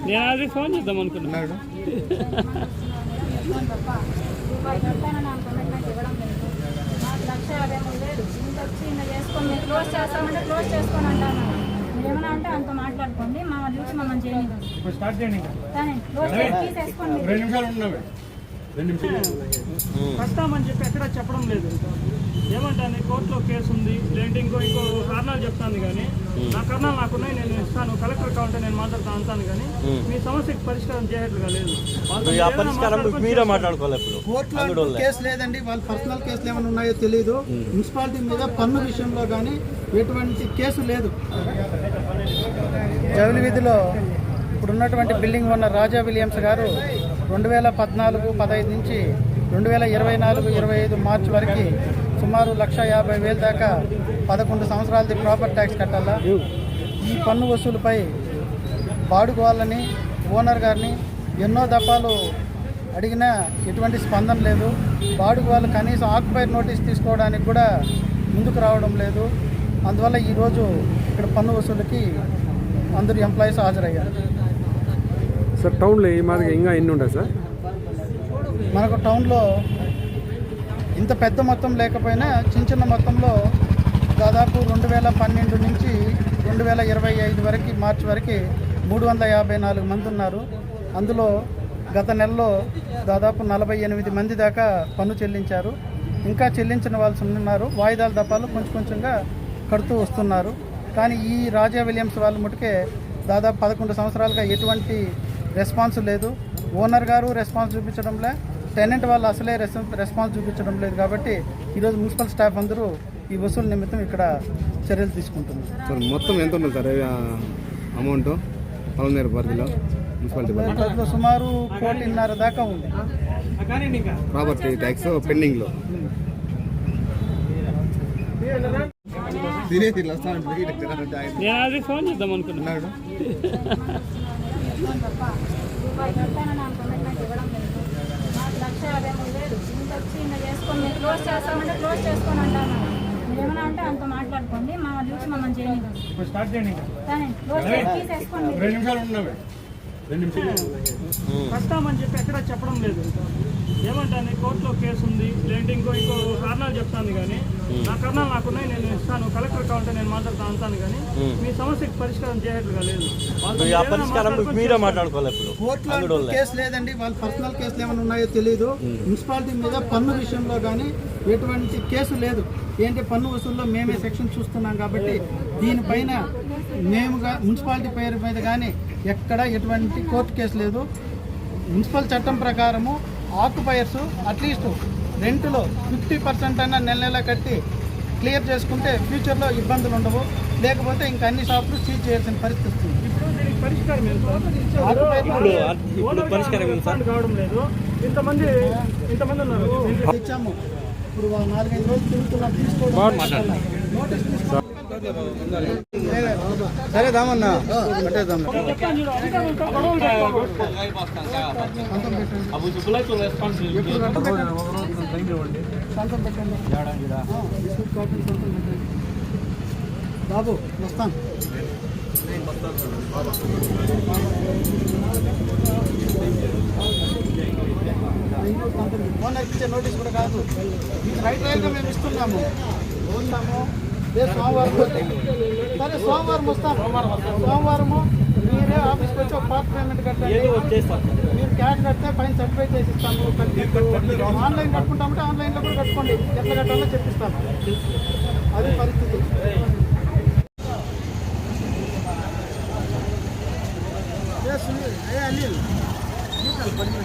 నేను already phone చేద్దాం అనుకున్నా ఉన్నాడు రూపాయి కట్టాను నాకు కమిట్మెంట్ ఇవ్వడం లేదు నాకు లక్ష యాభై మూడు వేలు ఇంత వచ్చి ఇంత చేసుకొని మీరు క్లోజ్ చేస్తామంటే క్లోజ్ చేసుకొని అంటాను ఏమైనా అంటే అంత మాట్లాడుకోండి. మా చూసి మమ్మల్ని చేయనివ్వండి ఇప్పుడు స్టార్ట్ చేయండి. రెండు నిమిషాలు రెండు నిమిషాలు. వస్తామని చెప్పి ఎక్కడ చెప్పడం లేదు ఏమంటాను కోర్టులో కేసు ఉంది లేదంటే ఇంకో ఇంకో కారణాలు చెప్తాను కానీ నా కారణాలు నాకున్నాయి నేను ఇస్తాను కలెక్టర్ కావాలంటే నేను మాట్లాడుతాను అంటాను కానీ మీ సమస్యకి పరిష్కారం చేయట్లుగా లేదు. మీరే కోర్టులో కేసు లేదండి వాళ్ళ పర్సనల్ కేసులు ఏమైనా ఉన్నాయో తెలియదు మున్సిపాలిటీ మీద పన్ను విషయంలో కానీ ఎటువంటి కేసు లేదు. జౌలి వీధిలో ఇప్పుడు ఉన్నటువంటి బిల్డింగ్ ఉన్న రాజా విలియమ్స్ గారు రెండు వేల పద్నాలుగు పదహైదు నుంచి రెండు వేల ఇరవై నాలుగు ఇరవై ఐదు మార్చి వరకు సుమారు లక్ష యాభై వేల దాకా పదకొండు సంవత్సరాలది ప్రాపర్ ట్యాక్స్ కట్టాలా? ఈ పన్ను వసూలుపై బాడుగు వాళ్ళని ఓనర్ గారిని ఎన్నో దఫాలు అడిగినా ఎటువంటి స్పందన లేదు. బాడుగు వాళ్ళు కనీసం ఆక్యుపైర్ నోటీస్ తీసుకోవడానికి కూడా ముందుకు రావడం లేదు. అందువల్ల ఈరోజు ఇక్కడ పన్ను వసూలుకి అందరూ ఎంప్లాయీస్ హాజరయ్యారు. సార్ టౌన్లో ఈ మాదిరిగా ఇంకా ఎన్ని ఉంటాయి సార్? మనకు టౌన్లో ఇంత పెద్ద మొత్తం లేకపోయినా చిన్న చిన్న మొత్తంలో దాదాపు రెండు వేల పన్నెండు నుంచి రెండు వేల ఇరవై ఐదు వరకు మార్చి వరకు మూడు వందల యాభై నాలుగు మంది ఉన్నారు. అందులో గత నెలలో దాదాపు నలభై ఎనిమిది మంది దాకా పన్ను చెల్లించారు. ఇంకా చెల్లించిన వాళ్ళు ఉన్నారు. వాయిదాల దప్పాలు కొంచెం కొంచెంగా కడుతూ వస్తున్నారు. కానీ ఈ రాజా విలియమ్స్ వాళ్ళు ముటికే దాదాపు పదకొండు సంవత్సరాలుగా ఎటువంటి రెస్పాన్స్ లేదు. ఓనర్ గారు రెస్పాన్స్ చూపించడంలే. టెనెంట్ వాళ్ళు అసలే రెస్- రెస్పాన్స్ చూపించడం లేదు కాబట్టి ఈరోజు మున్సిపల్ స్టాఫ్ అందరూ ఈ వసూలు నిమిత్తం ఇక్కడ చర్యలు తీసుకుంటున్నారు. సార్ మొత్తం ఎంత ఉంటుంది సార్ అమౌంట్? పలనేరు పరిధిలో మున్సిపాలిటీ పరిధిలో. సుమారు కోటిన్నర దాకా ఉంది. ప్రాపర్టీ ట్యాక్స్ పెండింగ్లో. నేను ఫోన్ చేద్దాం అనుకున్నా ఉన్నాడు రూపాయి కట్టాను నాకు కమిట్మెంట్ ఇవ్వడం లేదు నాకు లక్ష యాభై మూడు వేలు ఇంత వచ్చి ఇంత చేసుకొని మీరు క్లోజ్ చేస్తామంటే క్లోజ్ చేసుకొని అంటాను. మీరు ఏమైనా అంటే అంత మాట్లాడుకోండి. మా చూసి మమ్మల్ని చేయనివ్వండి ఇప్పుడు స్టార్ట్ చేయండి ఇంకా. కానీ క్లోజ్ చేసి తీసేసుకోండి. రెండు నిమిషాలు ఉన్నావే. రెండు నిమిషాలు. వస్తామని చెప్పి ఎక్కడ చెప్పడం లేదు ఏమంటాను కోర్టులో కేసు ఉంది లేదంటే ఇంకో ఇంకో కారణాలు చెప్తాను కానీ నా కారణాలు నాకున్నాయి నేను ఇస్తాను కలెక్టర్ కావాలంటే నేను మాట్లాడుతాను అంటాను కానీ మీ సమస్యకి పరిష్కారం చేయట్లుగా లేదు. మీరే మాట్లాడుకోవాలి కోర్టులో కేసు లేదండి వాళ్ళ పర్సనల్ కేసులు ఏమైనా ఉన్నాయో తెలియదు మున్సిపాలిటీ మీద పన్ను విషయంలో కానీ ఎటువంటి కేసు లేదు. ఏంటి పన్ను వసూల్లో మేమే సెక్షన్ చూస్తున్నాం కాబట్టి దీనిపైన మేముగా మున్సిపాలిటీ పేరు మీద కానీ ఎక్కడ ఎటువంటి కోర్టు కేసు లేదు. మున్సిపల్ చట్టం ప్రకారము ఆక్యుపైర్స్ అట్లీస్ట్ రెంట్లో ఫిఫ్టీ పర్సెంట్ అయినా నెల నెల కట్టి క్లియర్ చేసుకుంటే ఫ్యూచర్లో ఇబ్బందులు ఉండవు. లేకపోతే ఇంకా అన్ని షాపులు సీజ్ చేయాల్సిన పరిస్థితి వస్తుంది ఇంతమంది ఇంతమంది ఉన్నారు. ఇచ్చాము ఇప్పుడు నాలుగైదు రోజులు తిరుగుతున్నా తీసుకోవడం నోటీస్ తీసుకోవడం. సరే దామన్నా. బాబు వస్తాను. ఫోన్ ఇచ్చే నోటీస్ కూడా కాదు. రైట్ రైట్గా మేము ఇస్తున్నాము. వస్తాము సోమవారం సరే సోమవారం వస్తాం. సోమవారము మీరే ఆఫీస్కి వచ్చి ఒక పార్ట్ పేమెంట్ కట్టండి మీరు క్యాష్ కడితే పైన సర్టిఫై చేసి ఇస్తాము ఆన్లైన్ కట్టుకుంటామంటే ఆన్లైన్లో కూడా కట్టుకోండి. ఎట్లా కట్టాలో చెప్పిస్తాను అది పరిస్థితి. అనిల్? కొంచెం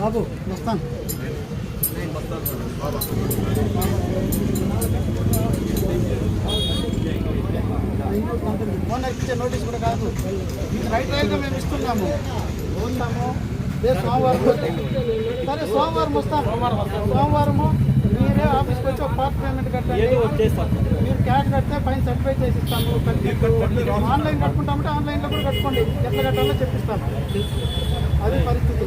బాబు వస్తాను ఓనర్ ఇచ్చే నోటీస్ కూడా కాదు. మీకు రైట్ రైట్గా మేము ఇస్తున్నాము. రేపు సోమవారం. సరే సోమవారం వస్తాం. సోమవారము మీరే ఆఫీస్కి వచ్చి ఒక పార్ట్ పేమెంట్ కట్టండి. మీరు క్యాష్ కడితే పైన సర్టిఫై చేసి ఇస్తాము ఆన్లైన్ కట్టుకుంటామంటే ఆన్లైన్లో కూడా కట్టుకోండి. ఎట్లా కట్టాలో చెప్పిస్తాను అది పరిస్థితి.